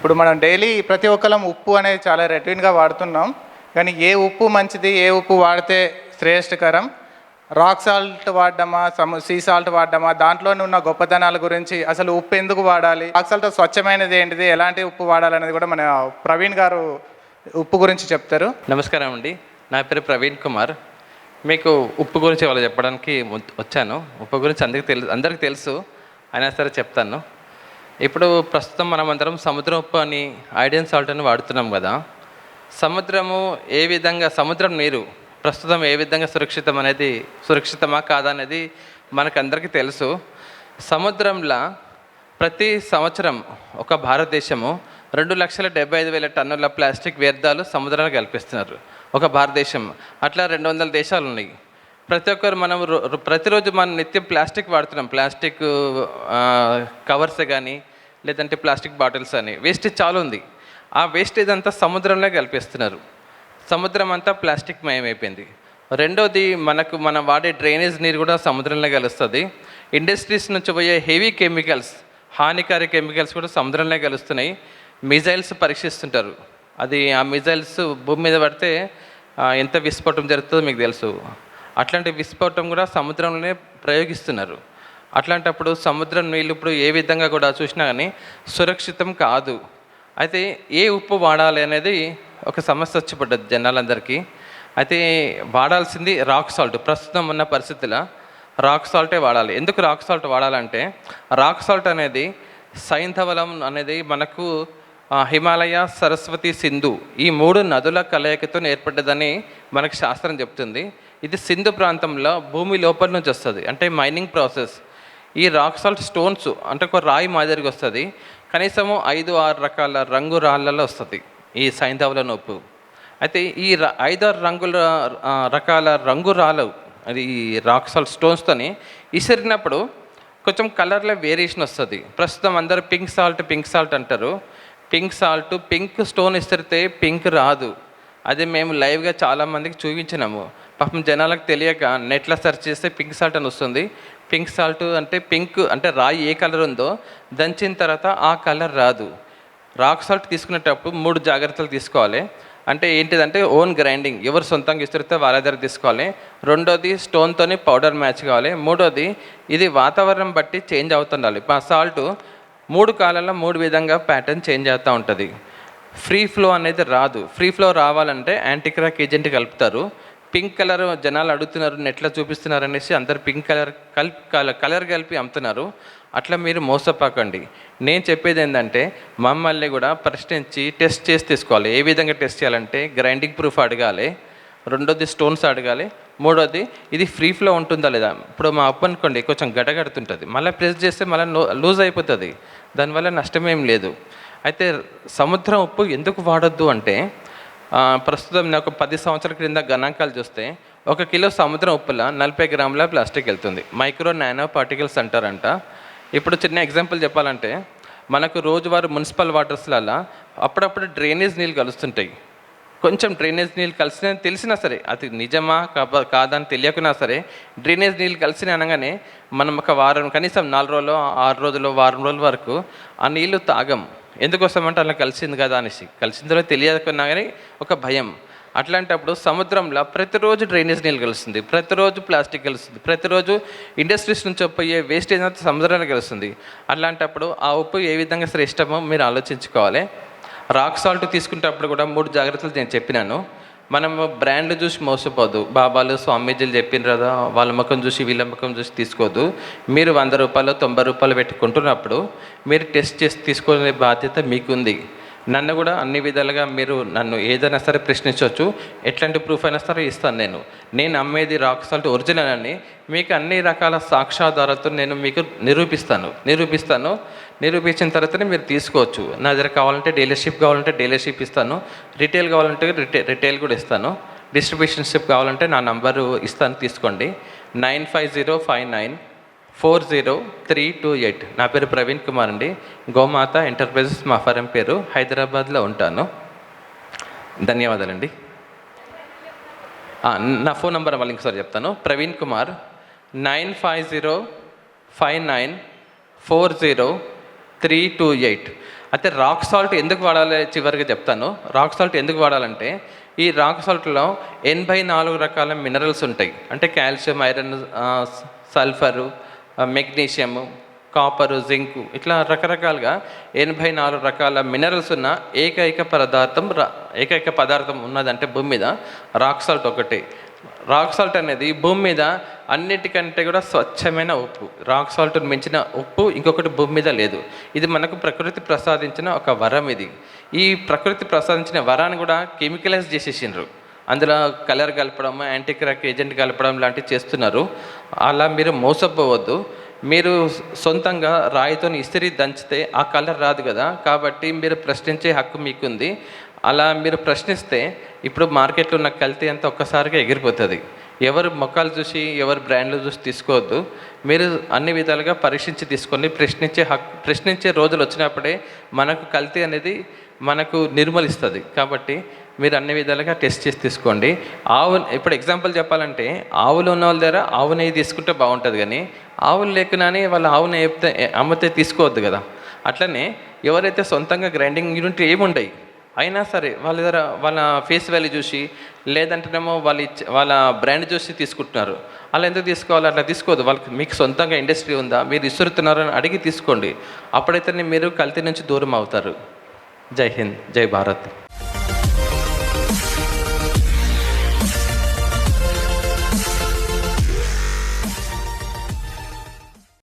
ఇప్పుడు మనం డైలీ ప్రతి ఒక్కరం ఉప్పు అనేది చాలా రెట్విన్గా వాడుతున్నాం. కానీ ఏ ఉప్పు మంచిది ఏ ఉప్పు వాడితే శ్రేష్ఠకరం రాక్ సాల్ట్ వాడడమా సము సీ సాల్ట్ వాడడమా? దాంట్లోనే ఉన్న గొప్పతనాల గురించి అసలు ఉప్పు ఎందుకు వాడాలి? రాక్ సాల్ట్ స్వచ్ఛమైనది ఏంటిది? ఎలాంటి ఉప్పు వాడాలనేది కూడా మన ప్రవీణ్ గారు ఉప్పు గురించి చెప్తారు. నమస్కారం అండి. నా పేరు ప్రవీణ్ కుమార్. మీకు ఉప్పు గురించి వాళ్ళు చెప్పడానికి వచ్చాను. ఉప్పు గురించి అందరికీ తెలుసు అందరికీ తెలుసు. అయినా సరే చెప్తాను. ఇప్పుడు ప్రస్తుతం మనం అందరం సముద్రం ఉప్పు అని ఐడియన్ సాల్ట్ అని వాడుతున్నాం కదా. సముద్రము ఏ విధంగా సముద్రం నీరు ప్రస్తుతం ఏ విధంగా సురక్షితం అనేది సురక్షితమా కాదా అనేది మనకందరికీ తెలుసు. సముద్రంలో ప్రతి సంవత్సరం ఒక భారతదేశము రెండు లక్షల డెబ్బై ఐదు వేల టన్నుల ప్లాస్టిక్ వ్యర్థాలు సముద్రానికి కల్పిస్తున్నారు. ఒక భారతదేశం అట్లా రెండు వందల దేశాలు ఉన్నాయి. ప్రతి ఒక్కరు మనం రో- రో- ప్రతిరోజు మనం నిత్యం ప్లాస్టిక్ వాడుతున్నాం. ప్లాస్టిక్ కవర్స్ కానీ లేదంటే ప్లాస్టిక్ బాటిల్స్ అని. వేస్టేజ్ చాలా ఉంది ఆ వేస్టేజ్ అంతా సముద్రంలో కలిపేస్తున్నారు. సముద్రం అంతా ప్లాస్టిక్ మయమైపోయింది. రెండోది మనకు మనం వాడే డ్రైనేజ్ నీరు కూడా సముద్రంలో కలుస్తుంది. ఇండస్ట్రీస్ నుంచి పోయే హెవీ కెమికల్స్ హానికార కెమికల్స్ కూడా సముద్రంలో కలుస్తున్నాయి. మిజైల్స్ పరీక్షిస్తుంటారు. అది ఆ మిజైల్స్ భూమి మీద పడితే ఎంత విస్ఫోటం జరుగుతుందో మీకు తెలుసు. అట్లాంటి విస్ఫోటం కూడా సముద్రంలోనే ప్రయోగిస్తున్నారు. అట్లాంటప్పుడు సముద్రం నీళ్ళు ఇప్పుడు ఏ విధంగా కూడా చూసినా కానీ సురక్షితం కాదు. అయితే ఏ ఉప్పు వాడాలి అనేది ఒక సమస్య వచ్చి పడ్డది జనాలందరికీ. అయితే వాడాల్సింది రాక్ సాల్ట్. ప్రస్తుతం ఉన్న పరిస్థితిలో రాక్ సాల్టే వాడాలి. ఎందుకు రాక్ సాల్ట్ వాడాలంటే రాక్ సాల్ట్ అనేది సైంధవలం అనేది మనకు హిమాలయ సరస్వతి సింధు ఈ మూడు నదుల కలయికతో ఏర్పడ్డదని మనకు శాస్త్రం చెప్తుంది. ఇది సింధు ప్రాంతంలో భూమి లోపల నుంచి వస్తుంది. అంటే మైనింగ్ ప్రాసెస్ ఈ రాక్ సాల్ట్ స్టోన్స్ అంటే ఒక రాయి మాదిరిగా వస్తుంది. కనీసము ఐదు ఆరు రకాల రంగు రాళ్ళలో వస్తుంది ఈ సైంధవుల నొప్పు. అయితే ఈ ఐదు ఐదారు రంగుల రకాల రంగు రాళ్ళు అది ఈ రాక్ సాల్ట్ స్టోన్స్తోని ఇసిరినప్పుడు కొంచెం కలర్లో వేరియేషన్ వస్తుంది. ప్రస్తుతం అందరూ పింక్ సాల్ట్ పింక్ సాల్ట్ అంటారు. పింక్ సాల్ట్ పింక్ స్టోన్ ఇసిరితే పింక్ రాదు. అది మేము లైవ్గా చాలామందికి చూపించినాము. పాపం జనాలకు తెలియక నెట్లో సెర్చ్ చేస్తే పింక్ సాల్ట్ అని వస్తుంది. పింక్ సాల్ట్ అంటే పింక్ అంటే రాయి ఏ కలర్ ఉందో దంచిన తర్వాత ఆ కలర్ రాదు. రాక్ సాల్ట్ తీసుకునేటప్పుడు మూడు జాగ్రత్తలు తీసుకోవాలి. అంటే ఏంటిదంటే ఓన్ గ్రైండింగ్ ఎవరు సొంతంగా ఇస్తే వాళ్ళ దగ్గర తీసుకోవాలి. రెండోది స్టోన్తోని పౌడర్ మ్యాచ్ కావాలి. మూడోది ఇది వాతావరణం బట్టి చేంజ్ అవుతుండాలి. సాల్ట్ మూడు కాలాల్లో మూడు విధంగా ప్యాటర్న్ చేంజ్ అవుతూ ఉంటుంది. ఫ్రీ ఫ్లో అనేది రాదు. ఫ్రీ ఫ్లో రావాలంటే యాంటీక్రాక్ ఏజెంట్ కలుపుతారు. పింక్ కలర్ జనాలు అడుగుతున్నారు నెట్లో చూపిస్తున్నారు అనేసి అందరు పింక్ కలర్ కలిపి కలర్ కలిపి అమ్ముతున్నారు. అట్లా మీరు మోసపోకండి. నేను చెప్పేది ఏంటంటే మమ్మల్ని కూడా ప్రశ్నించి టెస్ట్ చేసి తీసుకోవాలి. ఏ విధంగా టెస్ట్ చేయాలంటే గ్రైండింగ్ ప్రూఫ్ అడగాలి రెండోది స్టోన్స్ అడగాలి మూడోది ఇది ఫ్రీ ఫ్లో ఉంటుందా లేదా? ఇప్పుడు మా అప్పు అనుకోండి కొంచెం గడగడుతుంటుంది. మళ్ళీ ప్రెస్ చేస్తే మళ్ళీ లూజ్ అయిపోతుంది. దానివల్ల నష్టమేం లేదు. అయితే సముద్రం ఉప్పు ఎందుకు వాడొద్దు అంటే ప్రస్తుతం నాకు పది సంవత్సరాల క్రింద గణాంకాలు చూస్తే ఒక కిలో సముద్రం ఉప్పుల నలభై గ్రాముల ప్లాస్టిక్ వెళ్తుంది. మైక్రో నానో పార్టికల్స్ అంటారంట. ఇప్పుడు చిన్న ఎగ్జాంపుల్ చెప్పాలంటే మనకు రోజువారీ మున్సిపల్ వాటర్స్లలో అప్పుడప్పుడు డ్రైనేజ్ నీళ్ళు కలుస్తుంటాయి. కొంచెం డ్రైనేజ్ నీళ్ళు కలిసిన తెలిసినా సరే అది నిజమా కా కాదని తెలియకున్నా సరే డ్రైనేజ్ నీళ్ళు కలిసిన అనగానే మనం ఒక వారం కనీసం నాలుగు రోజులు ఆరు రోజులు వారం రోజుల వరకు ఆ నీళ్ళు తాగం. ఎందుకోసం అంటే అలా కలిసింది కదా అనేసి. కలిసిందో తెలియకున్నా కానీ ఒక భయం. అట్లాంటప్పుడు సముద్రంలో ప్రతిరోజు డ్రైనేజ్ నీళ్ళు కలుస్తుంది. ప్రతిరోజు ప్లాస్టిక్ కలుస్తుంది. ప్రతిరోజు ఇండస్ట్రీస్ నుంచి పోయే వేస్టేజ్ అంతా సముద్రానికి కలుస్తుంది. అట్లాంటప్పుడు ఆ ఉప్పు ఏ విధంగా శ్రేష్టమో మీరు ఆలోచించుకోవాలి. రాక్ సాల్ట్ తీసుకునేటప్పుడు కూడా మూడు జాగ్రత్తలు నేను చెప్పినాను. మనం బ్రాండ్లు చూసి మోసపోదు. బాబాలు స్వామీజీలు చెప్పిన కదా వాళ్ళ ముఖం చూసి వీళ్ళ ముఖం చూసి తీసుకోదు. మీరు వంద రూపాయలు తొంభై రూపాయలు పెట్టుకుంటున్నప్పుడు మీరు టెస్ట్ చేసి తీసుకునే బాధ్యత మీకుంది. నన్ను కూడా అన్ని విధాలుగా మీరు నన్ను ఏదైనా సరే ప్రశ్నించవచ్చు. ఎట్లాంటి ప్రూఫ్ అయినా సరే ఇస్తాను నేను. నేను అమ్మేది రాక్ సాల్ట్ ఒరిజినల్ అని మీకు అన్ని రకాల సాక్ష్యాధారాలతో నేను మీకు నిరూపిస్తాను. నిరూపిస్తాను. నిరూపించిన తర్వాతనే మీరు తీసుకోవచ్చు. నా దగ్గర కావాలంటే డీలర్షిప్ కావాలంటే డీలర్షిప్ ఇస్తాను. రిటైల్ కావాలంటే రిటైల్ రిటైల్ కూడా ఇస్తాను. డిస్ట్రిబ్యూషన్షిప్ కావాలంటే నా నంబరు ఇస్తాను తీసుకోండి. Nine five zero five nine four zero three two eight. నా పేరు ప్రవీణ్ కుమార్ అండి. గోమాత ఎంటర్ప్రైజెస్ మా ఫరం పేరు. హైదరాబాద్లో ఉంటాను. ధన్యవాదాలండి. నా ఫోన్ నెంబర్ మళ్ళీ ఇంకోసారి చెప్తాను. Praveen Kumar nine five zero five nine four zero three two eight. అయితే రాక్ సాల్ట్ ఎందుకు వాడాలి చివరిగా చెప్తాను. రాక్ సాల్ట్ ఎందుకు వాడాలంటే ఈ రాక్ సాల్ట్లో ఎనభై నాలుగు రకాల మినరల్స్ ఉంటాయి. అంటే calcium iron sulphur magnesium copper zinc ఇట్లా రకరకాలుగా ఎనభై నాలుగు రకాల మినరల్స్ ఉన్న ఏకైక పదార్థం రా- ఏకైక పదార్థం ఉన్నదంటే భూమి మీద రాక్ సాల్ట్ ఒకటి. రాక్ సాల్ట్ అనేది భూమి మీద అన్నిటికంటే కూడా స్వచ్ఛమైన ఉప్పు. రాక్ సాల్ట్ మించిన ఉప్పు ఇంకొకటి భూమి మీద లేదు. ఇది మనకు ప్రకృతి ప్రసాదించిన ఒక వరం ఇది. ఈ ప్రకృతి ప్రసాదించిన వరాన్ని కూడా కెమికలైజ్ చేసేసిండ్రు. అందులో కలర్ కలపడం యాంటీ క్రాక్ ఏజెంట్ కలపడం లాంటివి చేస్తున్నారు. అలా మీరు మోసపోవద్దు. మీరు సొంతంగా రాయితో ఇస్త్రీ దంచితే ఆ కలర్ రాదు కదా. కాబట్టి మీరు ప్రశ్నించే హక్కు మీకుంది. అలా మీరు ప్రశ్నిస్తే ఇప్పుడు మార్కెట్లో ఉన్న కల్తీ అంతా ఒక్కసారిగా ఎగిరిపోతుంది. ఎవరు మొక్కలు చూసి ఎవరు బ్రాండ్లు చూసి తీసుకోవద్దు. మీరు అన్ని విధాలుగా పరీక్షించి తీసుకోండి ప్రశ్నించే హక్కు ప్రశ్నించే రోజులు వచ్చినప్పుడే మనకు కల్తీ అనేది మనకు నిర్మలిస్తుంది. కాబట్టి మీరు అన్ని విధాలుగా టెస్ట్ చేసి తీసుకోండి. ఆవు ఇప్పుడు ఎగ్జాంపుల్ చెప్పాలంటే ఆవులు ఉన్న వాళ్ళ దగ్గర ఆవు నెయ్యి తీసుకుంటే బాగుంటుంది కానీ ఆవులు లేకున్నానే వాళ్ళ ఆవు నెయ్యి అమ్మితే తీసుకోవద్దు కదా. అట్లనే ఎవరైతే సొంతంగా గ్రైండింగ్ యూనిట్ ఏముండయి అయినా సరే వాళ్ళ దగ్గర వాళ్ళ ఫేస్ వాల్యూ చూసి లేదంటేనేమో వాళ్ళు ఇచ్చే వాళ్ళ బ్రాండ్ చూసి తీసుకుంటున్నారు. అలా ఎందుకు తీసుకోవాలి? అట్లా తీసుకోవద్దు. వాళ్ళకి మీకు సొంతంగా ఇండస్ట్రీ ఉందా? మీరు ఇస్తున్నారని అడిగి తీసుకోండి. అప్పుడైతే మీరు కల్తీ నుంచి దూరం అవుతారు. జై హింద్. జై భారత్.